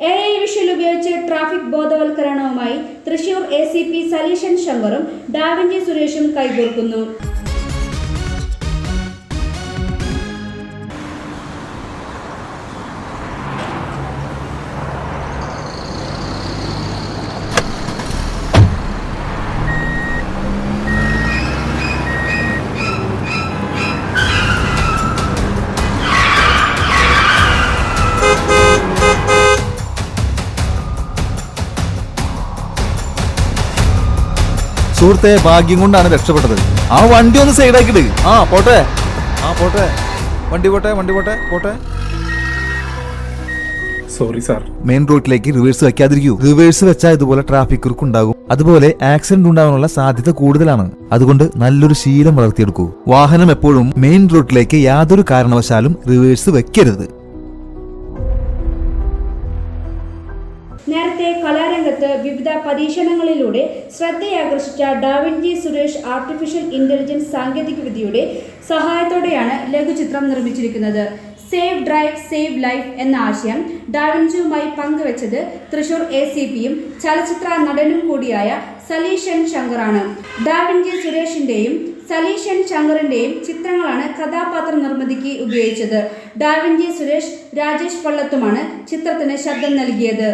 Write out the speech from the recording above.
A I visual ഉപയോഗിച്ച് traffic ബോധവൽക്കരണവുമായി Thrissur A C P Saleeshan ശങ്കറും Da Vinci സുരേഷും കൈകോർക്കുന്നു. സുഹൃത്തെ ഭാഗ്യം കൊണ്ടാണ് രക്ഷപ്പെട്ടത്. ആ വണ്ടി ഒന്ന് സൈഡാക്കിട്ട് ആ പോട്ടെ. ആ പോട്ടെ. വണ്ടി പോട്ടെ വണ്ടി പോട്ടെ പോട്ടെ. സോറി സാർ മെയിൻ റോഡിലേക്ക് റിവേഴ്സ് വെക്കാതിരിക്കൂ റിവേഴ്സ് വെച്ചാൽ ഇതുപോലെ ട്രാഫിക് കുറുക്ക് ഉണ്ടാകും അതുപോലെ ആക്സിഡന്റ് ഉണ്ടാകാനുള്ള സാധ്യത കൂടുതലാണ്. അതുകൊണ്ട് നല്ലൊരു ശീലം വളർത്തിയെടുക്കൂ. വാഹനം എപ്പോഴും മെയിൻ റോഡിലേക്ക് യാതൊരു കാരണവശാലും റിവേഴ്സ് വെക്കരുത് നേരത്തെ കലാരംഗത്ത് വിവിധ പരീക്ഷണങ്ങളിലൂടെ ശ്രദ്ധയാകർഷിച്ച ഡാവിൻജി സുരേഷ് ആർട്ടിഫിഷ്യൽ ഇന്റലിജൻസ് സാങ്കേതികവിദ്യയുടെ സഹായത്തോടെയാണ് ലഘുചിത്രം നിർമ്മിച്ചിരിക്കുന്നത്. സേവ് ഡ്രൈവ് സേവ് ലൈഫ് എന്ന ആശയം ഡാവിൻജിയുമായി പങ്കുവച്ചത് തൃശൂർ എ സി പിയും ചലച്ചിത്ര നടനും കൂടിയായ സലീഷൻ ശങ്കറാണ്. ഡാവിൻജി സുരേഷിന്റെയും സലീഷൻ ശങ്കറിന്റെയും ചിത്രങ്ങളാണ് കഥാപാത്ര നിർമ്മിതിക്ക് ഉപയോഗിച്ചത്. ഡാവിൻജി സുരേഷ് രാജേഷ് പള്ളത്തുമാണ് ചിത്രത്തിന് ശബ്ദം നൽകിയത്.